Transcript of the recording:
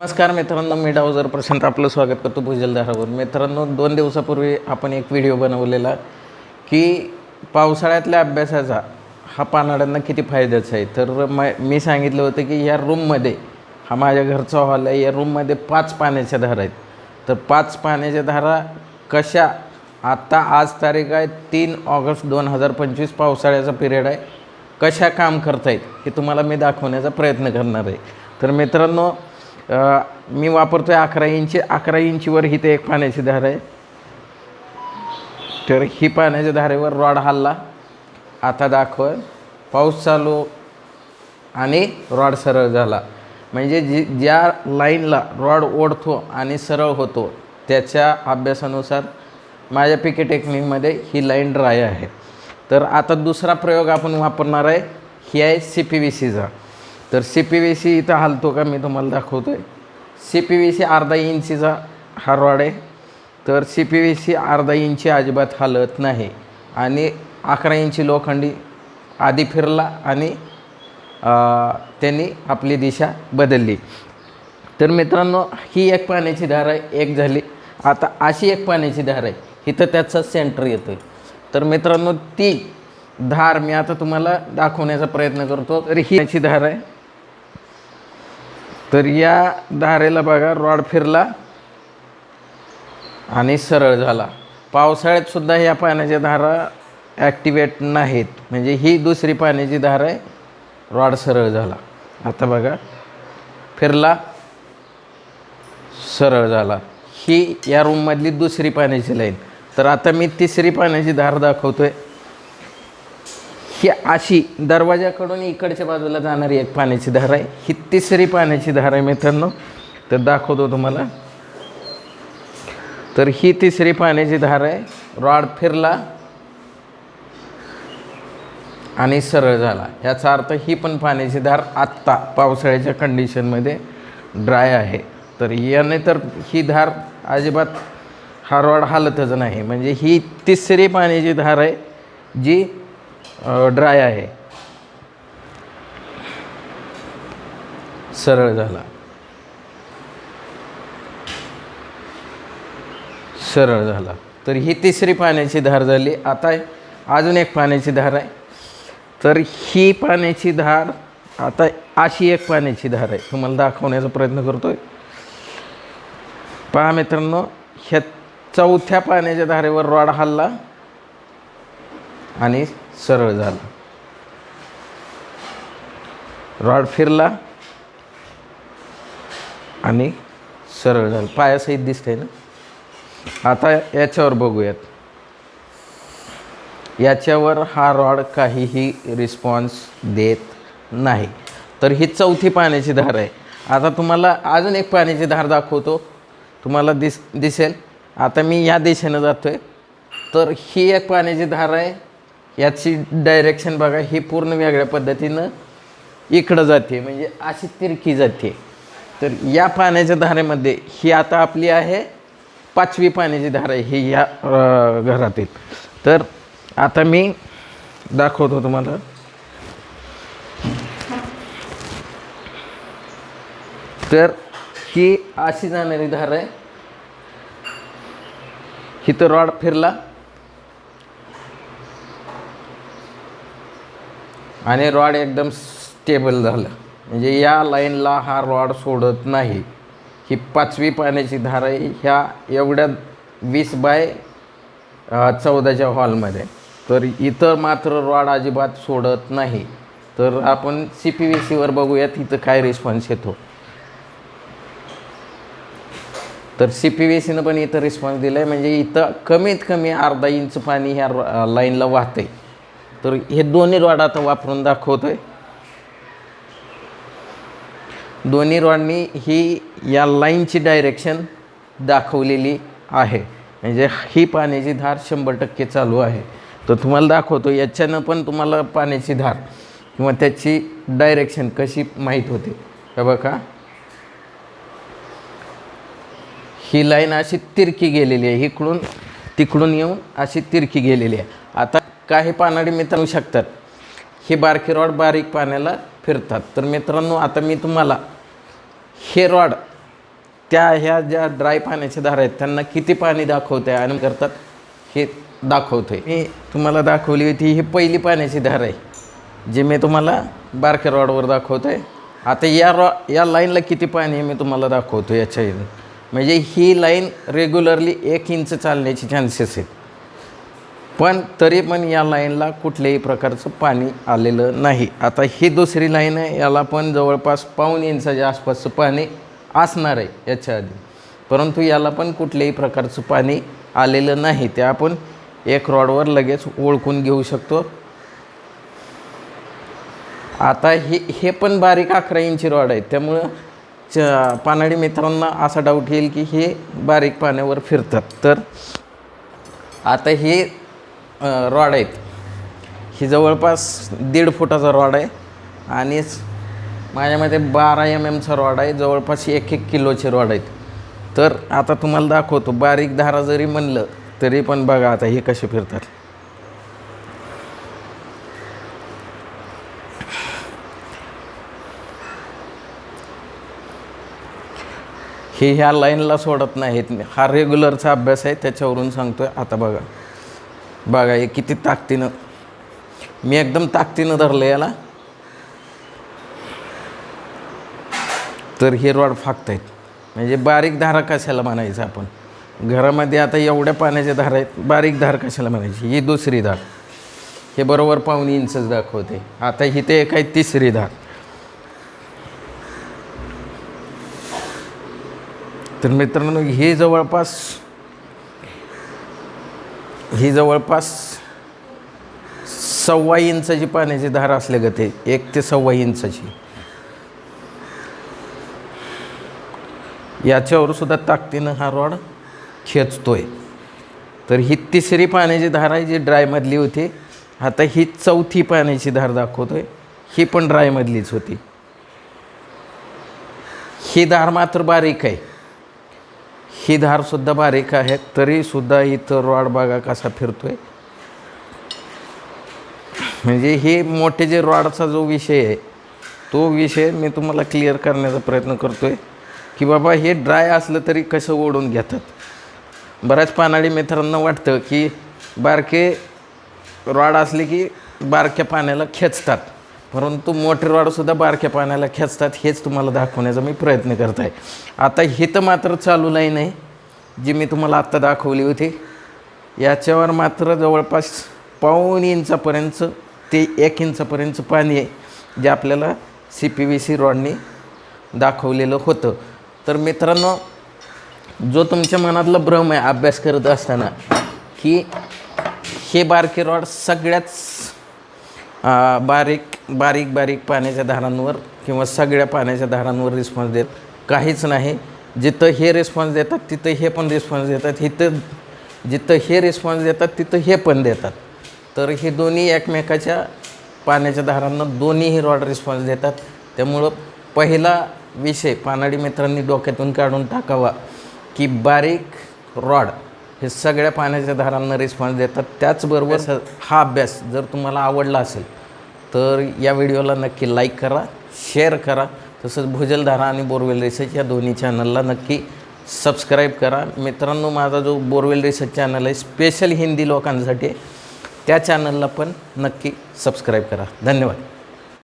नमस्कार मित्रांनो मी डावजर प्रशांत. आपलं स्वागत करतो भुजलधारावर मित्रांनो दोन दिवसापूर्वी आपण एक व्हिडिओ बनवलेला की पावसाळ्यातल्या अभ्यासाचा हा पानाड्यांना किती फायद्याचा आहे. तर म मी सांगितलं होतं की या रूममध्ये हा माझ्या घरचा हॉल आहे या रूममध्ये पाच पाण्याच्या धारा आहेत. तर पाच पाण्याच्या धारा कशा? आत्ता आज तारीख आहे तीन ऑगस्ट दोन हजार पंचवीस पावसाळ्याचा पिरियड आहे. कशा काम करतायत हे तुम्हाला मी दाखवण्याचा प्रयत्न करणार आहे. तर मित्रांनो मी वापरतो आहे अकरा इंची अकरा इंचीवर ही ते एक पाण्याची धार आहे. तर ही पाण्याच्या धारेवर रॉड हल्ला. आता दाखव पाऊस चालू आणि रॉड सरळ झाला. म्हणजे जी ज्या लाईनला रॉड ओढतो आणि सरळ होतो त्याच्या अभ्यासानुसार माझ्या पिके टेक्निकमध्ये ही लाईन ड्राय आहे. तर आता दुसरा प्रयोग आपण वापरणार आहे. ही आहे सी पी व्ही सीचा. तर सी पी व्ही सी इथं हलतो का मी तुम्हाला दाखवतो आहे सी पी व्ही सी अर्धा इंचीचा हा रॉड आहे. तर सी पी व्ही सी अर्धा इंची अजिबात हलत नाही. आणि अकरा इंची लोखंडी आधी फिरला आणि त्यांनी आपली दिशा बदलली. तर मित्रांनो ही एक पाण्याची धार आहे एक झाली. आता अशी एक पाण्याची धार आहे. इथं त्याचा सेंटर येतो आहे तर मित्रांनो ती धार मी आता तुम्हाला दाखवण्याचा प्रयत्न करतो. तर ही याची धार आहे. तर या धारेला बघा रॉड फिरला आणि सरळ झाला. पावसाळ्यात सुद्धा या पाण्याच्या धारा ॲक्टिवेट नाहीत. म्हणजे ही दुसरी पाण्याची धार आहे रॉड सरळ झाला. आता बघा फिरला सरळ झाला. ही या रूममधली दुसरी पाण्याची लाईन. तर आता मी तिसरी पाण्याची धार दाखवतो आहे ही अशी दरवाजाकडून इकडच्या बाजूला जाणारी एक पाण्याची धार आहे. ही तिसरी पाण्याची धार आहे मित्रांनो. तर दाखवतो तुम्हाला. तर ही तिसरी पाण्याची धार आहे. रॉड फिरला आणि सरळ झाला. याचा अर्थ ही पण पाण्याची धार आत्ता पावसाळ्याच्या कंडिशनमध्ये ड्राय आहे. तर याने तर ही धार अजिबात हा रॉड हालतच नाही. म्हणजे ही तिसरी पाण्याची धार आहे जी ड्राय आहे. सरळ झाला. सरळ झाला. तर ही तिसरी पाण्याची धार झाली. आता अजून एक पाण्याची धार आहे. तर ही पाण्याची धार आता अशी एक पाण्याची धार आहे. तुम्हाला दाखवण्याचा प्रयत्न करतोय. पहा मित्रांनो ह्या चौथ्या पाण्याच्या धारेवर रॉड हल्ला आणि सरळ झाला. रॉड फिरला आणि सरळ झालं. पायासहित दिसतंय ना? आता याच्यावर बघूयात. याच्यावर हा रॉड काहीही रिस्पॉन्स देत नाही. तर ही चौथी पाण्याची धार आहे. आता तुम्हाला अजून एक पाण्याची धार दाखवतो. तुम्हाला दिस दिसेल. आता मी या दिशेनं जातो आहे तर ही एक पाण्याची धार आहे. याची डायरेक्शन बघा ही पूर्ण वेगळ्या पद्धतीनं इकडं जाते म्हणजे अशी तिरकी जाते. तर या पाण्याच्या धारेमध्ये ही आता आपली आहे पाचवी पाण्याची धार आहे ही या घरातील. तर आता मी दाखवतो तुम्हाला. तर ही अशी जाणारी धार आहे. इथं रॉड फिरला. आणि रॉड एकदम स्टेबल झालं. म्हणजे या लाईनला हा रॉड सोडत नाही. ही पाचवी पाण्याची धार आहे. ह्या एवढ्या वीस बाय चौदाच्या हॉलमध्ये. तर इथं मात्र रॉड अजिबात सोडत नाही. तर आपण सी पी व्ही सीवर बघूयात इथं काय रिस्पॉन्स येतो. तर सी पी व्ही सीनं पण इथं रिस्पॉन्स दिला आहे म्हणजे इथं कमीत कमी अर्धा इंच पाणी ह्या लाईनला वाहतंय. तर हे दोन्ही रॉड आता वापरून दाखवतोय. दोन्ही रॉडनी ही या लाईनची डायरेक्शन दाखवलेली आहे. म्हणजे ही पाण्याची धार शंभर टक्के चालू आहे. तर तुम्हाला दाखवतो याच्यानं पण तुम्हाला पाण्याची धार किंवा त्याची डायरेक्शन कशी माहीत होते. का बघा. ही लाईन अशी तिरकी गेलेली आहे. इकडून तिकडून येऊन अशी तिरकी गेलेली आहे. आता काही पानाडी मित्र शकतात. हे बारकी रॉड बारीक पाण्याला फिरतात. तर मित्रांनो आता मी तुम्हाला हे रॉड त्या ह्या ज्या ड्राय पाण्याच्या धारा आहेत त्यांना किती पाणी दाखवते आणि करतात हे दाखवतो आहे मी तुम्हाला दाखवली होती ही पहिली पाण्याची धार आहे जी मी तुम्हाला बारक्या रॉडवर दाखवतोय. आता या रॉ या लाईनला किती पाणी आहे मी तुम्हाला दाखवतो याच्या म्हणजे ही लाईन रेग्युलरली एक इंच चालण्याची चान्सेस आहेत. पण तरी पण या लाईनला कुठल्याही प्रकारचं पाणी आलेलं नाही. आता ही दुसरी लाईन आहे याला पण जवळपास पाऊन इंचाच्या आसपासचं पाणी असणार आहे याच्या आधी. परंतु याला पण कुठल्याही प्रकारचं पाणी आलेलं नाही. ते आपण एक रॉडवर लगेच ओळखून घेऊ शकतो. आता हे हे पण बारीक अकरा इंची रॉड आहे. त्यामुळं च पानाडी मित्रांना असा डाऊट येईल की हे बारीक पाण्यावर फिरतात. तर आता हे रॉड आहेत. ही जवळपास दीड फुटाचा रॉड आहे आणि माझ्या माझ्यामध्ये बारा एम एमचा रॉड आहे. जवळपास एक एक किलोचे रॉड आहेत. तर आता तुम्हाला दाखवतो बारीक धारा जरी म्हणलं तरी पण बघा आता हे कसे फिरतात. हे ह्या लाईनला सोडत नाहीत. हा रेग्युलरचा अभ्यास आहे त्याच्यावरून सांगतोय. आता बघा. बघा हे किती ताकदीनं. मी एकदम ताकदीनं धरलं याला. तर हे रॉड फाकत आहेत म्हणजे बारीक धारा कशाला म्हणायचं आपण? घरामध्ये आता एवढ्या पाण्याच्या धारा आहेत बारीक धार कशाला म्हणायची? ही दुसरी धार. हे बरोबर पाहुणे इंचच दाखवते. आता ही ते एक आहे तिसरी धार. तर मित्रांनो हे जवळपास ही जवळपास सव्वा इंचाची पाण्याची धार असल्या गते एक ते सव्वा इंचाची. याच्यावर सुद्धा ताकदीनं हा रॉड खेचतोय. तर ही तिसरी पाण्याची धार आहे जी ड्रायमधली होती. आता ही चौथी पाण्याची धार दाखवतोय. ही पण ड्रायमधलीच होती. ही धार मात्र बारीक आहे. ही धारसुद्धा बारीक आहे तरीसुद्धा इथं रॉड बागा कसा फिरतो आहे म्हणजे हे मोठे जे रॉडचा जो विषय आहे तो विषय मी तुम्हाला क्लिअर करण्याचा प्रयत्न करतो आहे की बाबा हे ड्राय असलं तरी कसं ओढून घेतात. बऱ्याच पानाळी मित्रांना वाटतं की बारके रॉड असले की बारक्या पाण्याला खेचतात. परंतु मोठे रॉडसुद्धा बारक्या पाण्याला खेचतात हेच तुम्हाला दाखवण्याचा मी प्रयत्न करत आहे आता हे तर मात्र चालू लाईन आहे जी मी तुम्हाला आत्ता दाखवली होती. याच्यावर मात्र जवळपास पाऊण इंचापर्यंत ते एक इंचापर्यंत पाणी आहे जे आपल्याला सी पी व्ही सी रॉडनी दाखवलेलं होतं. तर मित्रांनो जो तुमच्या मनातला भ्रम आहे अभ्यास करत असताना की हे बारके रॉड सगळ्याच बारीक बारीक बारीक पाण्याच्या धारांवर किंवा सगळ्या पाण्याच्या धारांवर रिस्पॉन्स देत. काहीच नाही. जिथं हे रिस्पॉन्स देतात तिथं हे पण रिस्पॉन्स देतात. इथं जिथं हे रिस्पॉन्स देतात तिथं हे पण देतात. तर हे दोन्ही एकमेकाच्या पाण्याच्या धारांना दोन्हीही रॉड रिस्पॉन्स देतात. त्यामुळं पहिला विषय पानाडी मित्रांनी डोक्यातून काढून टाकावा की बारीक रॉड हे सगळ्या पाण्याच्या धारांना रिस्पॉन्स देतात. त्याचबरोबर स- हा अभ्यास जर तुम्हाला आवडला असेल तर या व्हिडिओला नक्की लाईक करा शेअर करा तसंच भुजलधारा आणि बोरवेल रिसर्च या दोन्ही चॅनलला नक्की सबस्क्राईब करा. मित्रांनो माझा जो बोरवेल रिसर्च चॅनल आहे स्पेशल हिंदी लोकांसाठी त्या चॅनलला पण नक्की सबस्क्राईब करा. धन्यवाद.